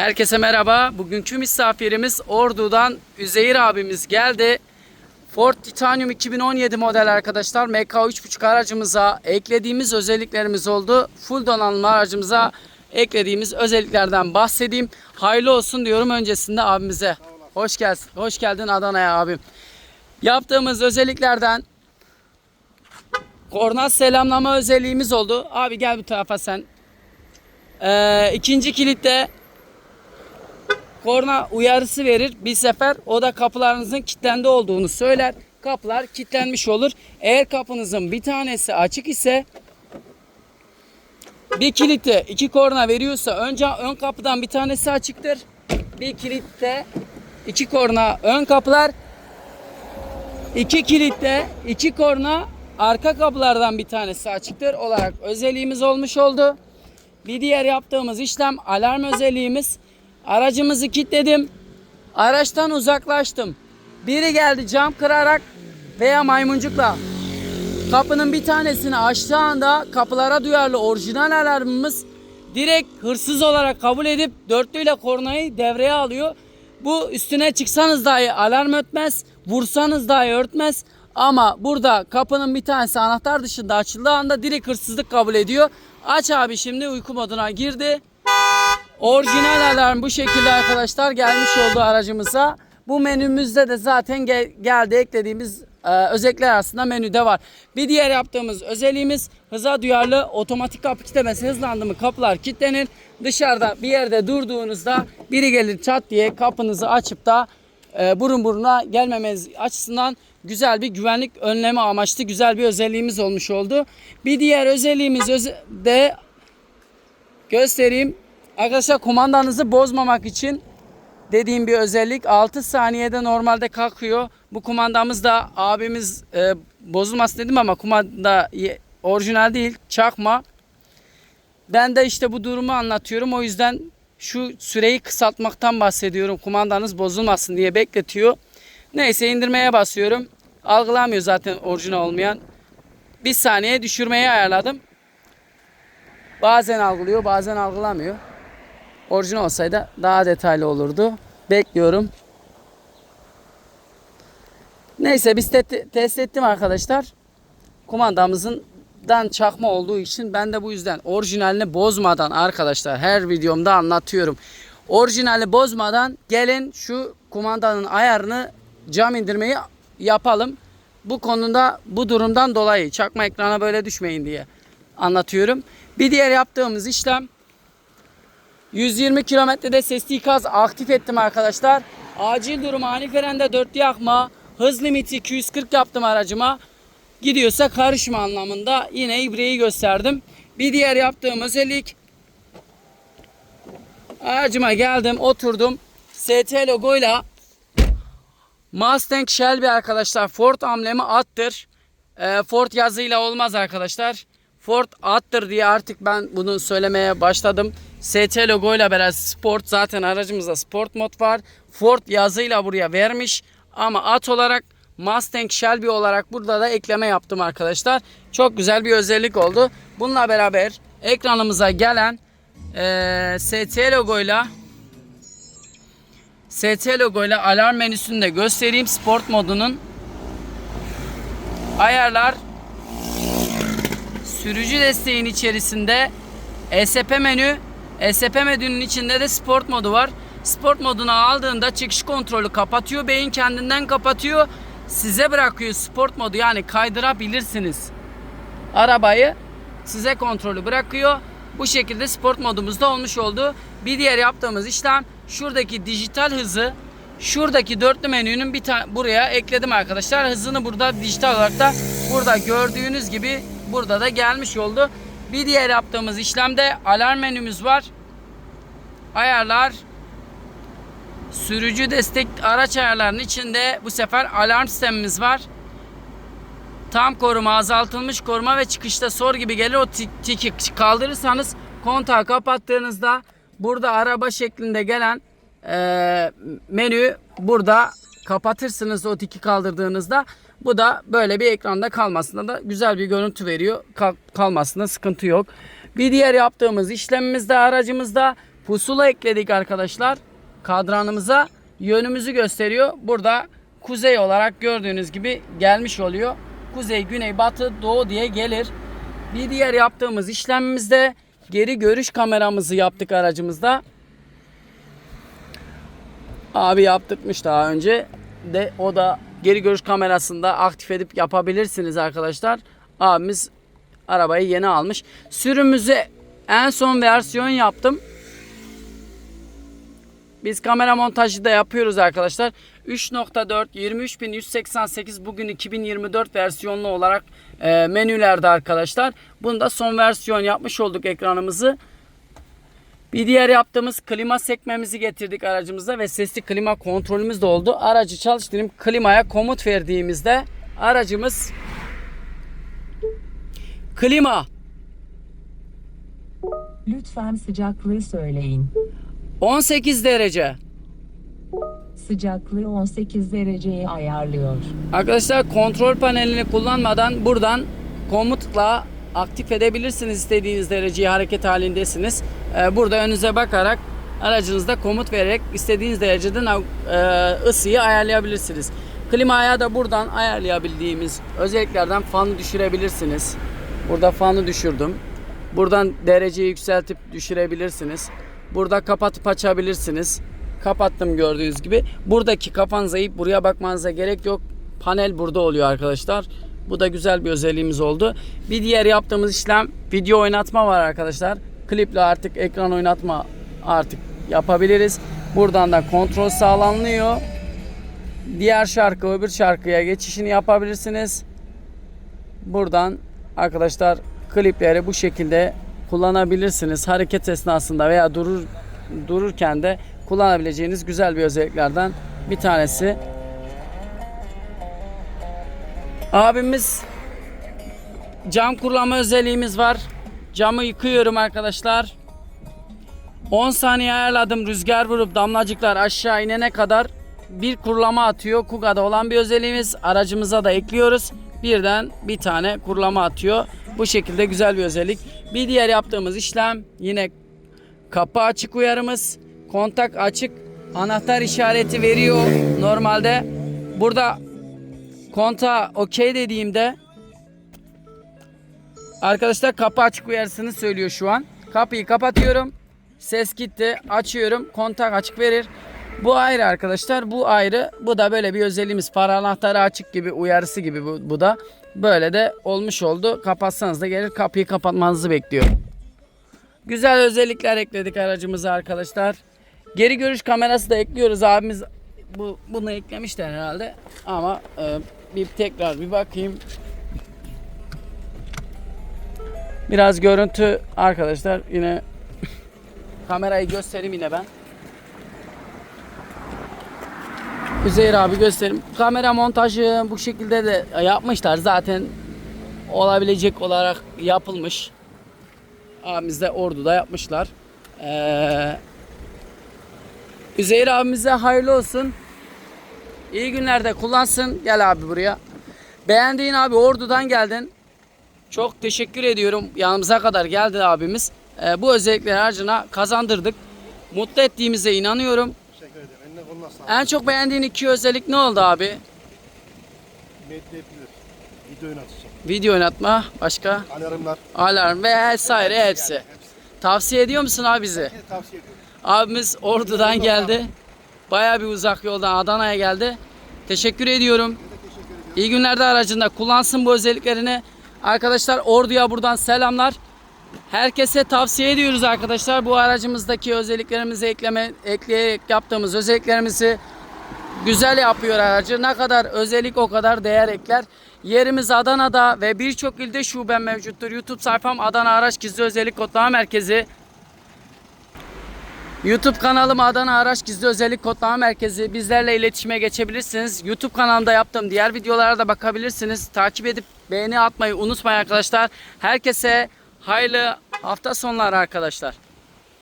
Herkese merhaba. Bugünkü misafirimiz Ordu'dan Üzeyir abimiz geldi. Ford Titanium 2017 model arkadaşlar. MK 3.5 aracımıza eklediğimiz özelliklerimiz oldu. Full donanımlı aracımıza eklediğimiz özelliklerden bahsedeyim. Hayırlı olsun diyorum öncesinde abimize. Hoş geldin. Hoş geldin Adana'ya abim. Yaptığımız özelliklerden korna selamlama özelliğimiz oldu. Abi gel bu tarafa sen. Ee, ikinci kilitte korna uyarısı verir bir sefer. O da kapılarınızın kilitlendi olduğunu söyler. Kapılar kilitlenmiş olur. Eğer kapınızın bir tanesi açık ise bir kilitte iki korna veriyorsa önce ön kapıdan bir tanesi açıktır. Bir kilitte iki korna ön kapılar iki kilitte iki korna arka kapılardan bir tanesi açıktır olarak özelliğimiz olmuş oldu. Bir diğer yaptığımız işlem alarm özelliğimiz. Aracımızı kilitledim. Araçtan uzaklaştım. Biri geldi cam kırarak veya maymuncukla kapının bir tanesini açtığı anda kapılara duyarlı orijinal alarmımız direkt hırsız olarak kabul edip dörtlüyle kornayı devreye alıyor. Bu üstüne çıksanız dahi alarm ötmez, vursanız dahi örtmez. Ama burada kapının bir tanesi anahtar dışında açıldığı anda direkt hırsızlık kabul ediyor. Aç abi şimdi uyku moduna girdi. Orijinal alarm bu şekilde arkadaşlar gelmiş oldu aracımıza. Bu menümüzde de zaten gel- geldi eklediğimiz e, özellikler arasında menüde var. Bir diğer yaptığımız özelliğimiz hıza duyarlı otomatik kapı kilitlemesi hızlandı mı kapılar kilitlenir. Dışarıda bir yerde durduğunuzda biri gelir çat diye kapınızı açıp da e, burun buruna gelmemeniz açısından güzel bir güvenlik önleme amaçlı güzel bir özelliğimiz olmuş oldu. Bir diğer özelliğimiz öze- de göstereyim. Arkadaşlar kumandanızı bozmamak için dediğim bir özellik 6 saniyede normalde kalkıyor. Bu kumandamız da abimiz e, bozulmasın dedim ama kumanda orijinal değil çakma. Ben de işte bu durumu anlatıyorum. O yüzden şu süreyi kısaltmaktan bahsediyorum. Kumandanız bozulmasın diye bekletiyor. Neyse indirmeye basıyorum. Algılamıyor zaten orijinal olmayan. Bir saniye düşürmeye ayarladım. Bazen algılıyor bazen algılamıyor. Orijinal olsaydı daha detaylı olurdu. Bekliyorum. Neyse biz te- test ettim arkadaşlar. Kumandamızın dan çakma olduğu için ben de bu yüzden orijinalini bozmadan arkadaşlar her videomda anlatıyorum. Orijinali bozmadan gelin şu kumandanın ayarını cam indirmeyi yapalım. Bu konuda bu durumdan dolayı çakma ekrana böyle düşmeyin diye anlatıyorum. Bir diğer yaptığımız işlem 120 kilometrede sesli ikaz aktif ettim arkadaşlar. Acil durum ani frende dörtlü yakma. Hız limiti 240 yaptım aracıma. Gidiyorsa karışma anlamında yine ibreyi gösterdim. Bir diğer yaptığım özellik aracıma geldim oturdum. ST logoyla Mustang Shelby arkadaşlar Ford amblemi attır. Ee, Ford yazıyla olmaz arkadaşlar. Ford attır diye artık ben bunu söylemeye başladım. ST logoyla beraber sport zaten aracımızda sport mod var. Ford yazıyla buraya vermiş ama at olarak Mustang Shelby olarak burada da ekleme yaptım arkadaşlar. Çok güzel bir özellik oldu. Bununla beraber ekranımıza gelen eee ST logoyla ST logoyla alarm menüsünü de göstereyim. Sport modunun ayarlar sürücü desteğin içerisinde ESP menü ESP menünün içinde de sport modu var. Sport modunu aldığında çıkış kontrolü kapatıyor. Beyin kendinden kapatıyor. Size bırakıyor sport modu yani kaydırabilirsiniz. Arabayı size kontrolü bırakıyor. Bu şekilde sport modumuzda olmuş oldu. Bir diğer yaptığımız işlem şuradaki dijital hızı şuradaki dörtlü menünün bir tane buraya ekledim arkadaşlar. Hızını burada dijital olarak da burada gördüğünüz gibi burada da gelmiş oldu. Bir diğer yaptığımız işlemde alarm menümüz var. Ayarlar sürücü destek araç ayarlarının içinde bu sefer alarm sistemimiz var. Tam koruma, azaltılmış koruma ve çıkışta sor gibi gelir. O tik- tiki kaldırırsanız kontağı kapattığınızda burada araba şeklinde gelen eee, menü burada kapatırsınız o tiki kaldırdığınızda. Bu da böyle bir ekranda kalmasında da güzel bir görüntü veriyor. Kal- kalmasında sıkıntı yok. Bir diğer yaptığımız işlemimizde aracımızda Pusula ekledik arkadaşlar. Kadranımıza yönümüzü gösteriyor. Burada kuzey olarak gördüğünüz gibi gelmiş oluyor. Kuzey, güney, batı, doğu diye gelir. Bir diğer yaptığımız işlemimizde geri görüş kameramızı yaptık aracımızda. Abi yaptırmış daha önce de o da geri görüş kamerasında aktif edip yapabilirsiniz arkadaşlar. Abimiz arabayı yeni almış. Sürümümüzü en son versiyon yaptım. Biz kamera montajı da yapıyoruz arkadaşlar. 3.4 23188 bugün 2024 versiyonlu olarak e, menülerde arkadaşlar. Bunda son versiyon yapmış olduk ekranımızı. Bir diğer yaptığımız klima sekmemizi getirdik aracımıza ve sesli klima kontrolümüz de oldu. Aracı çalıştırıp klimaya komut verdiğimizde aracımız klima Lütfen sıcaklığı söyleyin. 18 derece. Sıcaklığı 18 dereceye ayarlıyor. Arkadaşlar kontrol panelini kullanmadan buradan komutla aktif edebilirsiniz istediğiniz dereceyi hareket halindesiniz. Ee, Burada önünüze bakarak aracınızda komut vererek istediğiniz dereceden e, ısıyı ayarlayabilirsiniz. Klimaya da buradan ayarlayabildiğimiz özelliklerden fanı düşürebilirsiniz. Burada fanı düşürdüm. Buradan dereceyi yükseltip düşürebilirsiniz. Burada kapatıp açabilirsiniz. Kapattım gördüğünüz gibi. Buradaki kafanıza eğip buraya bakmanıza gerek yok. Panel burada oluyor arkadaşlar. Bu da güzel bir özelliğimiz oldu. Bir diğer yaptığımız işlem video oynatma var arkadaşlar. Kliple artık ekran oynatma artık yapabiliriz. Buradan da kontrol sağlanıyor. Diğer şarkı öbür şarkıya geçişini yapabilirsiniz. Buradan arkadaşlar klipleri bu şekilde kullanabilirsiniz. Hareket esnasında veya durur dururken de kullanabileceğiniz güzel bir özelliklerden bir tanesi. Abimiz cam kurulama özelliğimiz var. Camı yıkıyorum arkadaşlar. 10 saniye ayarladım rüzgar vurup damlacıklar aşağı inene kadar bir kurulama atıyor. Kuga'da olan bir özelliğimiz. Aracımıza da ekliyoruz. Birden bir tane kurulama atıyor. Bu şekilde güzel bir özellik. Bir diğer yaptığımız işlem yine kapı açık uyarımız. Kontak açık. Anahtar işareti veriyor normalde. Burada konta okey dediğimde arkadaşlar kapı açık uyarısını söylüyor şu an. Kapıyı kapatıyorum. Ses gitti. Açıyorum. Kontak açık verir. Bu ayrı arkadaşlar. Bu ayrı. Bu da böyle bir özelliğimiz. Para anahtarı açık gibi uyarısı gibi bu, bu da. Böyle de olmuş oldu. Kapatsanız da gelir. Kapıyı kapatmanızı bekliyor. Güzel özellikler ekledik aracımıza arkadaşlar. Geri görüş kamerası da ekliyoruz. Abimiz bu bunu eklemişler herhalde. Ama e, bir tekrar bir bakayım. Biraz görüntü arkadaşlar yine kamerayı göstereyim yine ben. Üzeyir abi göstereyim. Kamera montajı bu şekilde de yapmışlar. Zaten olabilecek olarak yapılmış. Abimiz de Ordu'da yapmışlar. Ee, Üzeyir abimize hayırlı olsun. İyi günlerde kullansın. Gel abi buraya. Beğendiğin abi Ordu'dan geldin. Çok teşekkür ediyorum. Yanımıza kadar geldi abimiz. Ee, bu özellikleri harcına kazandırdık. Mutlu ettiğimize inanıyorum. Teşekkür ederim. Eline koluna sağlık. En çok beğendiğin iki özellik ne oldu abi? Medleyebilir. Video oynatacağım. Video oynatma, başka Alarmlar. alarm ve vesaire hepsi. Tavsiye ediyor musun abi bizi? Tavsiye ediyorum. Abimiz Ordu'dan geldi. Bayağı bir uzak yoldan Adana'ya geldi. Teşekkür ediyorum. İyi günlerde aracında kullansın bu özelliklerini. Arkadaşlar Ordu'ya buradan selamlar. Herkese tavsiye ediyoruz arkadaşlar. Bu aracımızdaki özelliklerimizi ekleme, ekleyerek yaptığımız özelliklerimizi güzel yapıyor aracı. Ne kadar özellik o kadar değer ekler. Yerimiz Adana'da ve birçok ilde şubem mevcuttur. YouTube sayfam Adana Araç Gizli Özellik Kodlama Merkezi. YouTube kanalım Adana Araç Gizli Özellik Kodlama Merkezi. Bizlerle iletişime geçebilirsiniz. YouTube kanalımda yaptığım diğer videolara da bakabilirsiniz. Takip edip beğeni atmayı unutmayın arkadaşlar. Herkese hayırlı hafta sonları arkadaşlar.